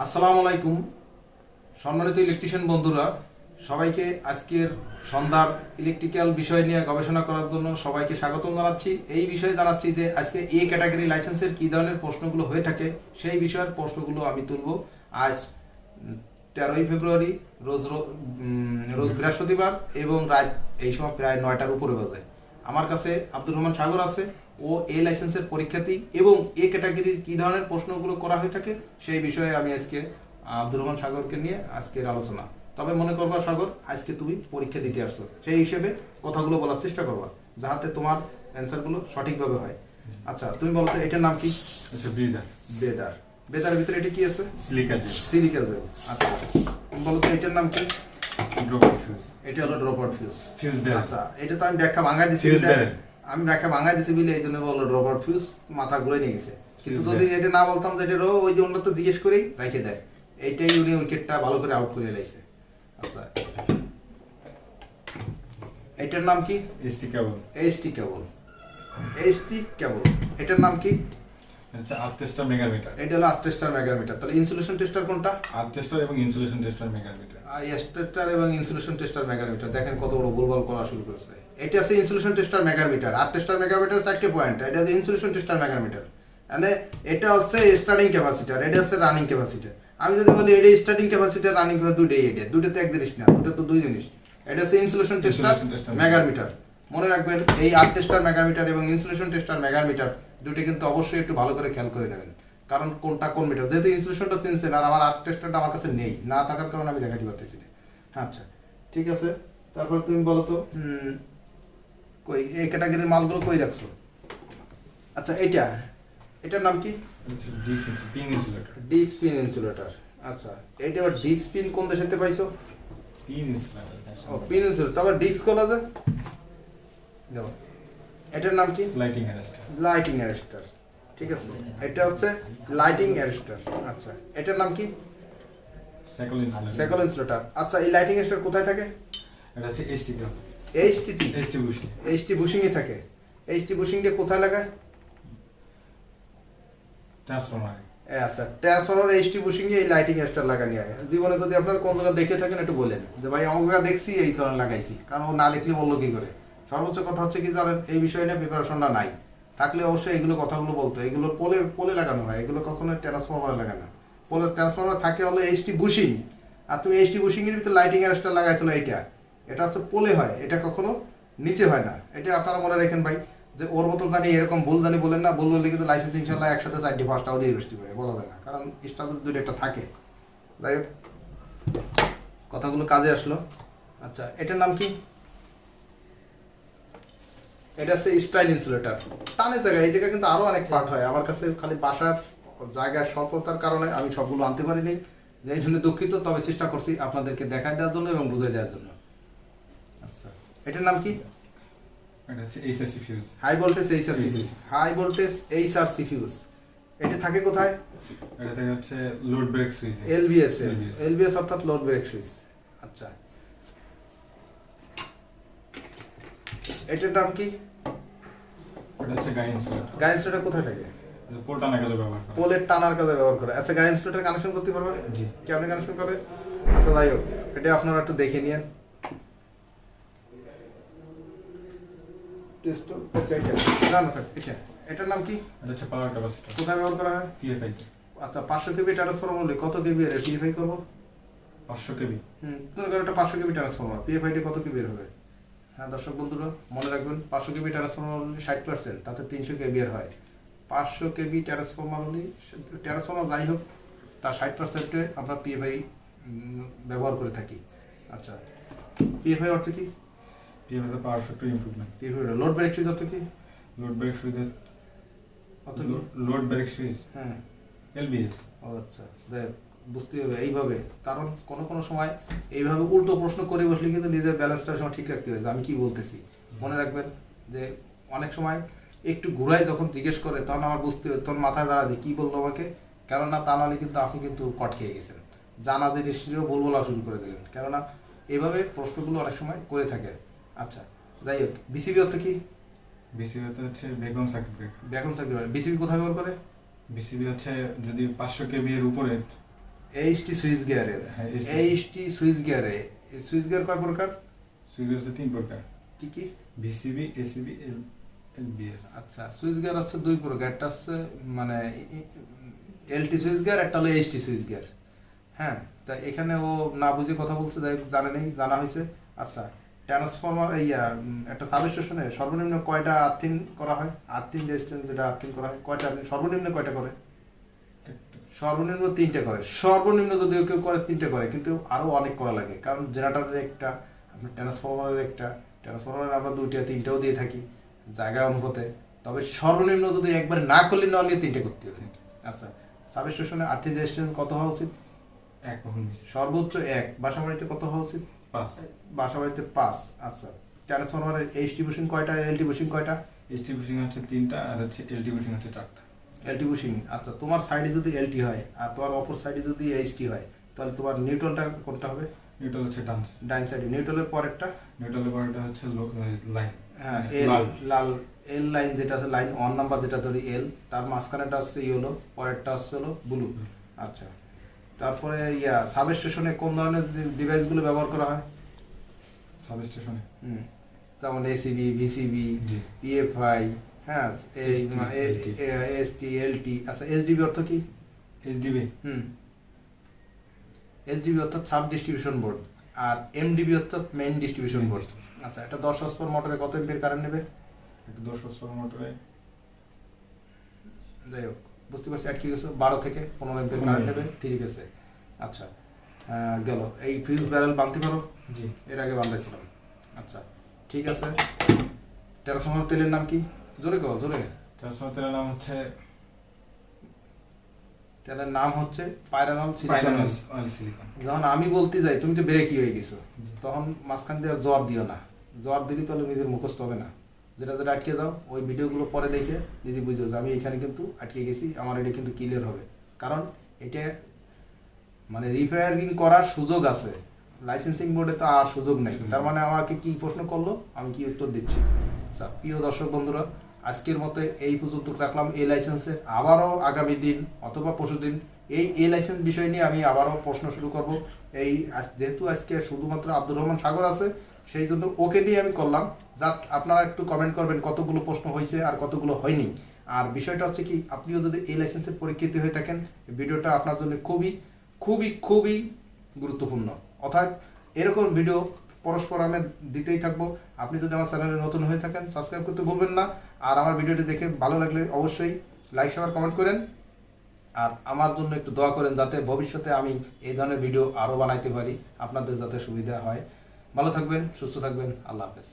আসসালামু আলাইকুম। সম্মানিত ইলেকট্রিশিয়ান বন্ধুরা, সবাইকে আজকের সন্ধ্যার ইলেকট্রিক্যাল বিষয় নিয়ে গবেষণা করার জন্য সবাইকে স্বাগতম জানাচ্ছি। এই বিষয়ে জানাচ্ছি যে আজকে এ ক্যাটাগরি লাইসেন্সের কী ধরনের প্রশ্নগুলো হয়ে থাকে, সেই বিষয়ের প্রশ্নগুলো আমি তুলব। আজ তেরোই ফেব্রুয়ারি, রোজ রোজ বৃহস্পতিবার এবং রাত এই সময় প্রায় নয়টার উপরে বাজে। আমার কাছে আব্দুর রহমান সাগর আছে ও এ লাইসেন্সের পরীক্ষার্থী এবং এ ক্যাটাগরির কি ধরনের প্রশ্নগুলো করা হয়ে থাকে সেই বিষয়ে আমি আজকে আব্দুর রহমান সাগরকে নিয়ে আজকের আলোচনা। তবে মনে করবা সাগর আজকে তুমি পরীক্ষা দিতে আসছো। সেই হিসেবে কথাগুলো বলার চেষ্টা করবা যাহাতে তোমার অ্যান্সারগুলো সঠিকভাবে হয়। আচ্ছা তুমি বলো তো এটার নাম কি? আচ্ছা ব্রিদার বেদার। বেদার ভিতরে এটা কি আছে? Silica gel. Silica gel. আচ্ছা তুমি বলো তো এটার নাম কি? ড্রপার ফিউজ এটা হলো ড্রপার ফিউজ ফিউজ বেল আচ্ছা এটা তো আমি ব্যাখ্যা দিছি Fuse বলে- barrel। আমি ব্যাখ্যা ভাঙাই দিছি বলে এই জন্য বলল রবার ফিউজ মাথা ঘুরে নিয়ে গেছে। কিন্তু যদি এটা না বলতাম যে এটা রো, ওই যে অন্য তো জিজ্ঞেস করেই রেখে দেয়। এইটাই উনি উইকেটটা ভালো করে আউট করে লাইছে। আচ্ছা। এটার নাম কি? ST cable ST cable ST cable এটার নাম কি? হচ্ছে আর্থেস্টার মেগামিটার এটা হলো আস্টেস্টার মেগামিটার তাহলে ইনসুলেশন টেস্টার কোনটা? এবং ইনসুলেশন টেস্টার মেগামিটার স্টেটার এবং ইনসুলেশন টেস্টার মেগামিটার দেখেন কত বড় করা শুরু করেছে। এটা আছে ইনসুলেশন টেস্টার মেগামিটার আর টেস্টার মেগামিটার চারটে পয়েন্ট এটা আছে ইনসুলেশন টেস্টার মেগামিটার মানে এটা হচ্ছে স্টার্টিং ক্যাপাসিটার এটা হচ্ছে রানিং ক্যাপাসিটার আমি যদি বলি এটা স্টার্টিং ক্যাপাসিটার রানিং ক্যাপাসিটার দুটোই এটা। দুটো তো এক জিনিস না দুটো তো দুই জিনিস। এটা হচ্ছে ইনসুলেশন টেস্টার মেগামিটার মনে রাখবেন এই আর টেস্টার মেগামিটার এবং ইনসুলেশন টেস্টার মেগামিটার দুটো কিন্তু অবশ্যই একটু ভালো করে খেয়াল করে নেবেন। কারণ কোনটা কোন মিটার যেহেতু ইনসুলেশনটা চিনছেন আর আমার আর্ট টেস্টারটা আমার কাছে নেই না থাকার কারণে আমি দেখাতে পারতেছি না। হ্যাঁ আচ্ছা ঠিক আছে। তারপর তুমি বলো তো কই এই ক্যাটাগরির মালগুলো কই রাখছো? আচ্ছা এটা এটার নাম কি? পিন ইনসুলেটর স্পিন ইনসুলেটর আচ্ছা এটা আবার ডিক স্পিন কোন দেশেতে পাইছো? পিন ইনসুলেটর ও পিন ইনসুলেটর তারপর ডিস্ক কলা যে নাও। এটার নাম কি? লাইটিং অ্যারেস্টার লাইটিং অ্যারেস্টার ঠিক আছে। এটা হচ্ছে লাইটিং অ্যারেস্টার আচ্ছা এটার নাম কি? সাইকেল ইনসুলেটর সাইকেল ইনসুলেটর আচ্ছা এই লাইটিং অ্যারেস্টার কোথায় থাকে? এটা হচ্ছে এসটি কেবল এইচটিতে এসটি বুশি এইচটি বুশিংয়ে থাকে। এইচটি বুশিংটা কোথায় লাগায়? ট্রান্সফরমার এ আচ্ছা ট্রান্সফরমার এইচটি বুশিংয়ে এই লাইটিং অ্যারেস্টার লাগানি হয় জীবনে যদি আপনারা কোন জায়গায় দেখে থাকেন একটু বলেন। যে ভাই অমুক দেখছি এই কারণে লাগাইছি। কারণ ও না দেখলে বলল কি করে? সর্বোচ্চ কথা হচ্ছে কি জানেন এই বিষয় নিয়ে প্রিপারেশনটা নাই, থাকলে অবশ্যই এগুলো কথাগুলো বলতো। এগুলো পোলে পোলে লাগানো হয়। এগুলো কখনো ট্রান্সফরমারে লাগানো না। পোলে ট্রান্সফরমার থাকে হলো এইচটি বুশিং আর তুমি এইচটি বুশিং এর ভিতরে লাইটিং অ্যারেস্টার লাগাইছিল এইটা? এটা হচ্ছে পোলে হয়। এটা কখনো নিচে হয় না। এটা আপনারা মনে রাখেন ভাই, যে ওর মতো জানি এরকম ভুল জানি বলেন না, ভুল বললে কিন্তু লাইসেন্স ইনশাল্লাহ একসাথে চারটি পাঁচটাও দিয়ে বৃষ্টি করে, বলা যায় না। কারণ স্টার দুটো একটা থাকে। যাই হোক, কথাগুলো কাজে আসলো। আচ্ছা এটার নাম কি? এটা হচ্ছে স্টাইল ইনসুলেটর। টানের জায়গা এই জায়গায় কিন্তু আরও অনেক পার্ট হয়। আমার কাছে খালি বাসার জায়গার স্বল্পতার কারণে আমি সবগুলো আনতে পারিনি। এই জন্য দুঃখিত তবে চেষ্টা করছি আপনাদেরকে দেখায় দেওয়ার জন্য এবং বুঝিয়ে দেওয়ার জন্য। আচ্ছা এটার নাম কি? High voltage high voltage C fuse এটা থাকে কোথায়? এটা থেকে হচ্ছে load break switch LBS LBS LBS অর্থাৎ লোড ব্রেক সুইচ আচ্ছা। এটার নাম কি? এটা হচ্ছে গাই ইনসুলেটর গায়ে ইনসুলেটর কোথায় থাকে? পোল টানা কাজে ব্যবহার করে। পোলের টানার কাজে ব্যবহার করে। আচ্ছা ইনসুলেটর কানেকশন করতে পারবে জি। কেমন কানেকশন করে আচ্ছা যাই হোক এটা আপনারা একটু দেখে নিন টেস্ট আচ্ছা এটা। না না থাক এটা। এটার নাম কি? এটা হচ্ছে পাওয়ার ক্যাপাসিটর কোথায় ব্যবহার করা হয়? পিএফআই আচ্ছা পাঁচশো কেবি ট্রান্সফরমার হলে কত কেবি এর পিএফআই করব? পাঁচশো কেবি। হুম একটা কেবি ট্রান্সফরমার কত কেবি হবে? হ্যাঁ দর্শক বন্ধুরা মনে রাখবেন পাঁচশো কেবি ট্রান্সফরমার হলে ষাট পার্সেন্ট তাতে তিনশো কেবি এর হয়। পাঁচশো কেবি ট্রান্সফরমার হলে ট্রান্সফরমার যাই হোক তার ষাট পার্সেন্টে আমরা পিএফআই ব্যবহার করে থাকি। আচ্ছা পিএফআই অর্থ কি? PFI power factor improvement PFI load break switch অর্থ কি? লোড ব্রেক সুইচের অর্থ লোড ব্রেক সুইচ হ্যাঁ। এলবিএস ও আচ্ছা যাই হোক, বুঝতে হবে এইভাবে। কারণ কোনো কোনো সময় এইভাবে উল্টো প্রশ্ন করে বসলে কিন্তু নিজের ব্যালেন্সটা সময় ঠিক রাখতে হবে যে আমি কি বলতেছি? মনে রাখবেন যে অনেক সময় একটু ঘুরাই যখন জিজ্ঞেস করে তখন আমার বুঝতে হবে তখন মাথায় দাঁড়া দিই কী বলল আমাকে? কেননা তা নাহলে কিন্তু আপনি কিন্তু কট খেয়ে গেছেন। জানা জিনিসটিও বল বলা শুরু করে দিলেন। কেননা এভাবে প্রশ্নগুলো অনেক সময় করে থাকে। আচ্ছা যাই হোক বিসিবি অর্থ কি? বিসিবি অর্থ হচ্ছে বেগম সার্টিফিকেট বেগম সার্টিফিকেট বিসিবি কোথায় ব্যবহার করে? বিসিবি হচ্ছে যদি পাঁচশো কেবি এর উপরে এইচটি সুইচ গিয়ারের এইচটি সুইচ গিয়ারে সুইচ গিয়ার কয় প্রকার সুইচ হচ্ছে তিন প্রকার কি কি ভিসিবি এসিবি এলবিএস আচ্ছা সুইচ গিয়ার হচ্ছে দুই প্রকার একটা হচ্ছে মানে এলটি সুইচ গিয়ার একটা হলো এইচটি সুইচ গিয়ার হ্যাঁ তা এখানে ও না বুঝে কথা বলছে জানে নেই জানা হয়েছে আচ্ছা ট্রান্সফরমার ইয়া একটা সাব স্টেশনে সর্বনিম্ন কয়টা আর্থিং করা হয় আর্থিং রেজিস্ট্যান্স যেটা আর্থিং করা হয় কয়টা সর্বনিম্ন কয়টা করে সর্বনিম্ন তিনটে করে। সর্বনিম্ন যদিও কেউ করে তিনটে করে কিন্তু আরও অনেক করা লাগে। কারণ জেনারেটারের একটা আপনার ট্রান্সফরমারের একটা ট্রান্সফরমারের আমরা দুইটা তিনটাও দিয়ে থাকি জায়গা অনুপাতে। তবে সর্বনিম্ন যদি একবার না করলে না হলে তিনটে করতে হবে। আচ্ছা সাব স্টেশনে আর্থিং রেজিস্ট্যান্স কত হওয়া উচিত? এক সর্বোচ্চ এক। বাসা বাড়িতে কত হওয়া উচিত? পাঁচ। বাসা বাড়িতে পাঁচ। আচ্ছা ট্রান্সফরমারের এইচটি বুশিং কয়টা এলটি বুশিং কয়টা? এইচটি বুশিং হচ্ছে তিনটা আর হচ্ছে এলটি বুশিং হচ্ছে চারটা। এলটি বুশিং আচ্ছা তোমার সাইডে যদি এলটি হয় আর তোমার অপর সাইডে যদি এইচটি হয় তাহলে তোমার নিউট্রালটা কোনটা হবে? নিউট্রাল হচ্ছে ডান ডাইন সাইডে নিউট্রালের পরেরটা? নিউট্রালের পরেরটা হচ্ছে লাইন হ্যাঁ এল লাল। এল লাইন যেটা আছে লাইন ওয়ান নাম্বার যেটা ধরি এল তার মাঝখানেটা হচ্ছে ইয়েলো পরেরটা হচ্ছে হলো ব্লু আচ্ছা। তারপরে ইয়া সাব স্টেশনে কোন ধরনের ডিভাইসগুলো ব্যবহার করা হয়? সাব স্টেশনে হুম, যেমন এসিবি ভিসিবি পিএফআই হ্যাঁ এসটি এলটি আচ্ছা এসডিবি অর্থ কি? এইচডিবি হুম। এসডিবি অর্থাৎ সাব ডিস্ট্রিবিউশন বোর্ড আর এমডিবি অর্থাৎ মেইন ডিস্ট্রিবিউশন বোর্ড আচ্ছা এটা দশ হসপর মোটরে কত কারেন্ট নেবে? দশ মোটরে। যাই হোক বুঝতে পারছি গেছে বারো থেকে পনেরো কারেন্ট নেবে ঠিক আছে। আচ্ছা গেল। এই ফিউজ ব্যারেল বানতে পারো জি। এর আগে আচ্ছা ঠিক আছে। ট্রান্সফর্মার তেলের নাম কি? জোরে কো জোরে। তেলের নাম হচ্ছে তেলের নাম হচ্ছে পাইরানল সিলিকন যখন আমি বলতে যাই তুমি তো হয়ে গেছো। তখন মাঝখান দিয়ে জ্বর দিও না। জবাব দিলে তাহলে নিজের মুখস্থ হবে না। যেটা যেটা আটকে যাও ওই ভিডিওগুলো পরে দেখে নিজে বুঝো যে আমি এখানে কিন্তু আটকে গেছি আমার এটা কিন্তু ক্লিয়ার হবে। কারণ এটা মানে রিপেয়ারিং করার সুযোগ আছে। লাইসেন্সিং বোর্ডে তো আর সুযোগ নেই। তার মানে আমাকে কি প্রশ্ন করল? আমি কি উত্তর দিচ্ছি? আচ্ছা প্রিয় দর্শক বন্ধুরা আজকের মতো এই পর্যন্ত রাখলাম। এই লাইসেন্সের আবারও আগামী দিন অথবা পরশুদিন এই এই লাইসেন্স বিষয় নিয়ে আমি আবারও প্রশ্ন শুরু করব। এই যেহেতু আজকে শুধুমাত্র আব্দুর রহমান সাগর আছে সেই জন্য ওকে নিয়ে আমি করলাম। জাস্ট আপনারা একটু কমেন্ট করবেন কতগুলো প্রশ্ন হয়েছে আর কতগুলো হয়নি। আর বিষয়টা হচ্ছে কি আপনিও যদি এই লাইসেন্সের পরীক্ষিত হয়ে থাকেন ভিডিওটা আপনার জন্য খুবই খুবই খুবই গুরুত্বপূর্ণ। অর্থাৎ এরকম ভিডিও পরস্পর আমি দিতেই থাকব। আপনি যদি আমার চ্যানেলে নতুন হয়ে থাকেন সাবস্ক্রাইব করতে ভুলবেন না। আর আমার ভিডিওটি দেখে ভালো লাগলে অবশ্যই লাইক শেয়ার কমেন্ট করেন। আর আমার জন্য একটু দোয়া করেন যাতে ভবিষ্যতে আমি এই ধরনের ভিডিও আরও বানাইতে পারি, আপনাদের যাতে সুবিধা হয়। ভালো থাকবেন, সুস্থ থাকবেন, আল্লাহ হাফেজ।